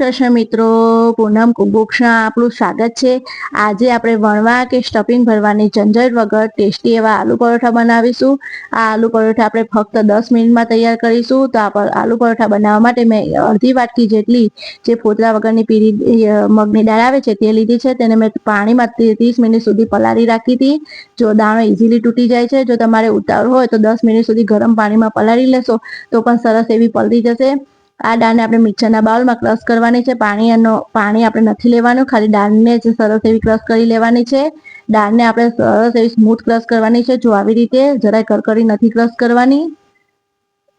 કૃષ્ણ મિત્રો. પૂનમ કુકબુક્સમાં આપણું સ્વાગત છે. આજે આપણે વણવા કે સ્ટફિંગ ભરવાની ઝંઝટ વગર ટેસ્ટી એવા આલુ પરોઠા બનાવીશું. આ આલુ પરોઠા આપણે ફક્ત દસ મિનિટમાં તૈયાર કરીશું. તો આ આલુ પરોઠા બનાવવા માટે મેં અડધી વાટકી જેટલી જે ફોતરા વગરની પીરી મગની દાળ આવે છે તે લીધી છે. તેને મેં પાણીમાં ત્રીસ મિનિટ સુધી પલાળી રાખી હતી. જો દાણો ઇઝીલી તૂટી જાય છે, જો તમારે ઉતાવળ હોય તો દસ મિનિટ સુધી ગરમ પાણીમાં પલાળી લેશો તો પણ સરસ એવી પલળી જશે. આ દાળને આપણે મિક્સરના બાઉલમાં ક્રશ કરવાની છે. પાણી એનો, પાણી આપણે નથી લેવાનું. ખાલી દાળને જ સરસ એવી ક્રશ કરી લેવાની છે. દાળને આપણે સરસ એવી સ્મૂથ ક્રશ કરવાની છે. જો આવી રીતે જરાય કરકરી નથી ક્રશ કરવાની.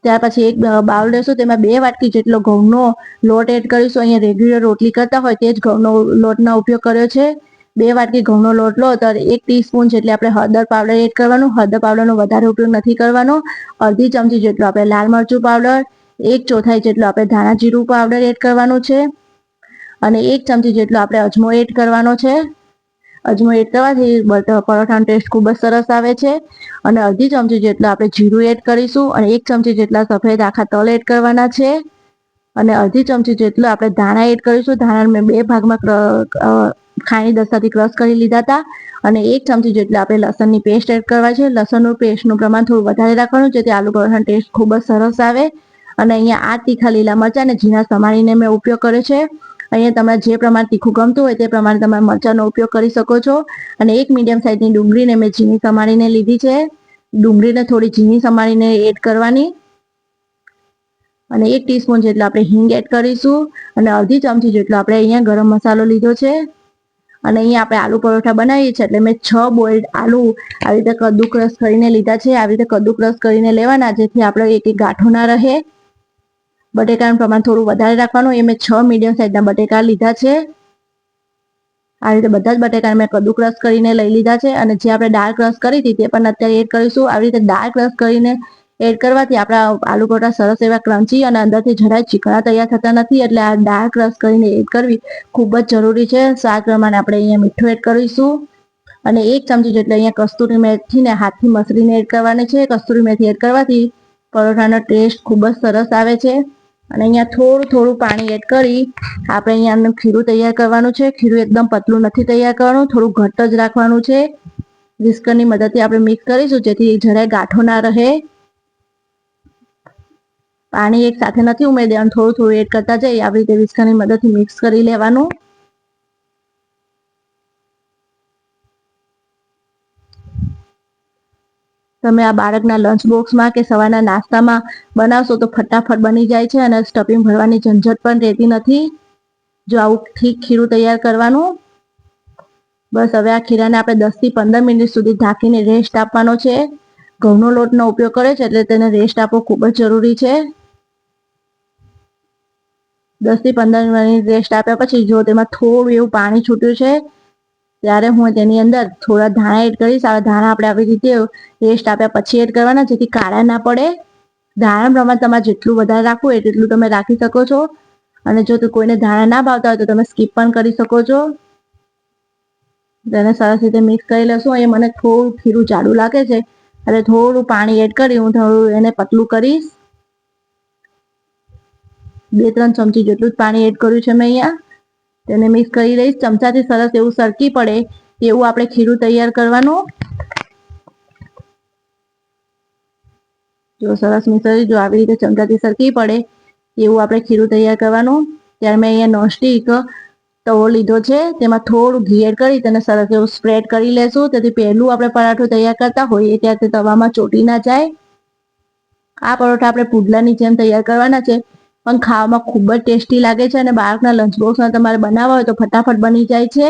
ત્યાર પછી એક બાઉલ લેશું તેમાં બે વાટકી જેટલો ઘઉંનો લોટ એડ કરીશું. અહીંયા રેગ્યુલર રોટલી કરતા હોય તે જ ઘઉંનો લોટનો ઉપયોગ કર્યો છે. બે વાટકી ઘઉંનો લોટ લો. ત્યારે એક ટીસ્પૂન જેટલી આપણે હળદર પાવડર એડ કરવાનું. હળદર પાવડરનો વધારે ઉપયોગ નથી કરવાનો. અડધી ચમચી જેટલો આપણે લાલ મરચું પાવડર. એક ચોથાઈ જેટલું આપણે ધાણા જીરું પાવડર એડ કરવાનું છે. અને એક ચમચી જેટલો આપણે અજમો એડ કરવાનો છે. અજમો એડ કરવાથી પરોઠાનો ટેસ્ટ ખૂબ જ સરસ આવે છે. અને અડધી ચમચી જેટલો આપણે જીરું એડ કરીશું અને એક ચમચી જેટલા સફેદ આખા તલ એડ કરવાના છે. અને અડધી ચમચી જેટલો આપણે ધાણા એડ કરીશું. ધાણા મેં બે ભાગમાં ખાણી દસ્તાથી ક્રશ કરી લીધા હતા અને એક ચમચી જેટલો આપણે લસણની પેસ્ટ એડ કરવા છે. લસણનું પેસ્ટનું પ્રમાણ થોડું વધારે રાખવાનું, જેથી આલુ પરોઠાનો ટેસ્ટ ખૂબ જ સરસ આવે. અને અહીંયા આ તીખા લીલા મરચાં અને ઝીણા સમારીને મેં ઉપયોગ કર્યો છે. અહીંયા તમારે જે પ્રમાણે તીખું ગમતું હોય તે પ્રમાણે તમે મરચાંનો ઉપયોગ કરી શકો છો. અને એક મીડિયમ સાઇઝની ડુંગળીને મેં ઝીણી સમારીને લીધી છે. ડુંગળીને થોડી ઝીણી સમારીને એડ કરવાની. અને એક ટીસ્પૂન જેટલો આપણે હિંગ એડ કરીશું. અને અડધી ચમચી જેટલો આપણે અહીંયા ગરમ મસાલો લીધો છે. અને અહીંયા આપણે આલુ પરોઠા બનાવીએ છીએ એટલે મેં છ બોઇલ્ડ આલુ આવી રીતે કદ્દુ ક્રશ કરીને લીધા છે. આવી રીતે કદ્દુ ક્રશ કરીને લેવાના જેથી આપણે એક એક ગાંઠો ના રહે. બટેકાનું પ્રમાણ થોડું વધારે રાખવાનું. એ મેં છ મીડિયમ સાઇઝના બટેકા લીધા છે. આ રીતે બધા જ બટેકા મેં કદુ ક્રશ કરીને લઈ લીધા છે અને જે આપણે દાળ ક્રશ કરી હતી તે પણ અત્યારે એડ કરીશું. આવી રીતે દાળ ક્રશ કરીને એડ કરવાથી આપણા આલુ પરોઠા સરસ એવા ક્રંચી અને અંદરથી જરાય ચીકણા તૈયાર થતા નથી. એટલે આ દાળ ક્રશ કરીને એડ કરવી ખૂબ જ જરૂરી છે. સ્વાદ પ્રમાણે આપણે અહીંયા મીઠું એડ કરીશું. અને એક ચમચી જેટલે અહીંયા કસ્તુરી મેથીને હાથથી મસરીને એડ કરવાની છે. કસ્તુરી મેથી એડ કરવાથી પરોઠાનો ટેસ્ટ ખૂબ જ સરસ આવે છે. અને અહીંયા થોડું થોડું પાણી એડ કરી આપણે અહીંયા ખીરું તૈયાર કરવાનું છે. ખીરું એકદમ પતલું નથી તૈયાર કરવાનું, થોડું ઘટ્ટ જ રાખવાનું છે. વિસ્કરની મદદથી આપણે મિક્સ કરીશું, જેથી જરાય ગાંઠો ના રહે. પાણી એક સાથે નથી ઉમેરી દેવાનું થોડું થોડું એડ કરતા જઈએ, આવી રીતે વિસ્કરની મદદથી મિક્સ કરી લેવાનું. તમે આ બાળકના લંચ બોક્સમાં કે સવારના નાસ્તામાં બનાવશો તો ફટાફટ બની જાય છે અને સ્ટફિંગ ભરવાની ઝંઝટ પણ રહેતી નથી. જો આવું ઠીક ખીરું તૈયાર કરવાનું, બસ હવે આ ખીરાને આપણે દસથી પંદર મિનિટ સુધી ઢાંકીને રેસ્ટ આપવાનો છે. ઘઉંનો લોટનો ઉપયોગ કરે છે એટલે તેને રેસ્ટ આપવો ખૂબ જ જરૂરી છે. દસથી પંદર મિનિટ રેસ્ટ આપ્યા પછી જો તેમાં થોડું એવું પાણી છૂટ્યું છે ત્યારે હું તેની અંદર થોડા ધાણા એડ કરીશ. આ ધાણા આપણે આવી રીતે પેસ્ટ આપ્યા પછી એડ કરવાના, જેથી કાળા ના પડે. ધાણા પ્રમાણ તમારે જેટલું વધારે રાખવું હોય તેટલું તમે રાખી શકો છો. અને જો કોઈને ધાણા ના ભાવતા હોય તો તમે સ્કીપ પણ કરી શકો છો. તેને સરસ રીતે મિક્સ કરી લેશું. એ મને થોડું ખીરું જાડું લાગે છે. એટલે થોડું પાણી એડ કરી હું થોડું એને પતલું કરીશ. બે ત્રણ ચમચી જેટલું જ પાણી એડ કર્યું છે મેં અહીંયા. તેને મિક્સ કરી લઈશ ચમચાથી સરસ એવું સરકી પડે એવું આપણે ખીરું તૈયાર કરવાનું. જો સરસ મિશ્રી જો આવી રીતે ચમચાથી સરકી પડે એવું આપણે ખીરું તૈયાર કરવાનું. ત્યારે મેં અહીંયા નોનસ્ટિક તવો લીધો છે. તેમાં થોડું ઘી એડ કરી તેને સરસ એવું સ્પ્રેડ કરી લેશું. તેથી પહેલું આપણે પરાઠો તૈયાર કરતા હોઈએ ત્યારે તે તવામાં ચોટી ના જાય. આ પરોઠા આપણે પુડલાની જેમ તૈયાર કરવાના છે. પણ ખાવામાં ખૂબ જ ટેસ્ટી લાગે છે અને બાળકના લંચ બોક્સમાં તમારે બનાવવા હોય તો ફટાફટ બની જાય છે.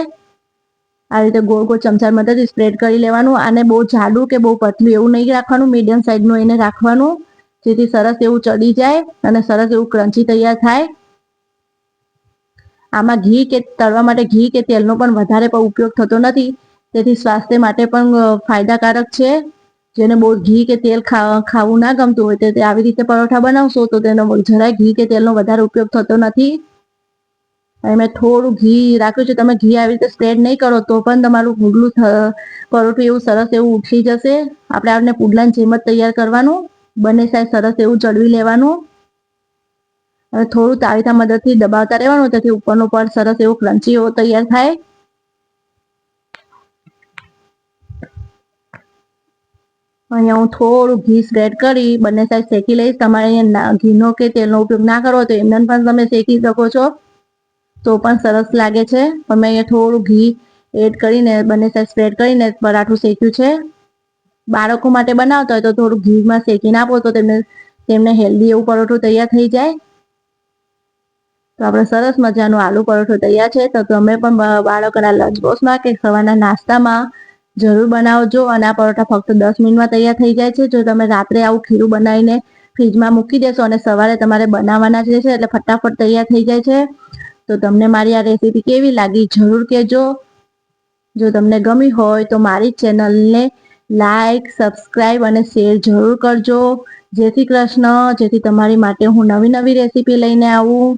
આ રીતે ગોળ ગોળ ચમચા મદદથી સ્પ્રેડ કરી લેવાનું અને બહુ જાડું કે બહુ પતલું એવું નહીં રાખવાનું મીડિયમ સાઇઝનું એને રાખવાનું, જેથી સરસ એવું ચડી જાય અને સરસ એવું ક્રંચી તૈયાર થાય. આમાં ઘી કે તળવા માટે ઘી કે તેલનો પણ વધારે ઉપયોગ થતો નથી, તેથી સ્વાસ્થ્ય માટે પણ ફાયદાકારક છે. જેને બહુ ઘી કે તેલ ખાવું ના ગમતું હોય તે આવી રીતે પરોઠા બનાવશો તો તેનો જરાય ઘી કે તેલનો વધારે ઉપયોગ થતો નથી. અને મેં થોડું ઘી રાખ્યું છે, તમે ઘી આવી રીતે સ્પ્રેડ નહીં કરો તો પણ તમારું પુડલું પરોઠું એવું સરસ એવું ઉઠી જશે. આપણે આપણે પુડલાની જેમ જ તૈયાર કરવાનું. બંને સાઈડ સરસ એવું ચડવી લેવાનું. હવે થોડું તાવીતા મદદથી દબાવતા રહેવાનું, તેથી ઉપરનું પર સરસ એવું એવો તૈયાર થાય. અહીંયા હું થોડું ઘી સ્પ્રેડ કરી, બંને સાઈડ શેકી લઈશ. તમારે અહીંયા ઘીનો કે તેલનો ઉપયોગ ના કરો તો એમને પણ તમે શેકી શકો છો. તો પણ સરસ લાગે છે. પણ મેં અહીંયા થોડું ઘી એડ કરીને, બંને સાઈડ સ્પ્રેડ કરીને પરાઠું શેક્યું છે. બાળકો માટે બનાવતા હોય તો થોડું ઘીમાં શેકીને આપો તો તેમને તેમને હેલ્ધી એવું પરોઠું તૈયાર થઈ જાય. તો આપણે સરસ મજાનું આલુ પરોઠું તૈયાર છે. તો તમે પણ બાળકોના લંચ બોક્સમાં કે સવારના નાસ્તામાં જરૂર બનાવજો. અને આ પરોઠા ફક્ત દસ મિનિટમાં તૈયાર થઈ જાય છે. જો તમે રાત્રે આવું ખીરું બનાવીને ફ્રીજમાં મૂકી દેશો અને સવારે તમારે બનાવવાના જ છે એટલે ફટાફટ તૈયાર થઈ જાય છે. તો તમને મારી આ રેસીપી કેવી લાગી જરૂર કહેજો. જો તમને ગમી હોય તો મારી ચેનલને લાઈક, સબસ્ક્રાઈબ અને શેર જરૂર કરજો. શ્રી કૃષ્ણ, જેથી તમારી માટે હું નવી નવી રેસીપી લઈને આવું.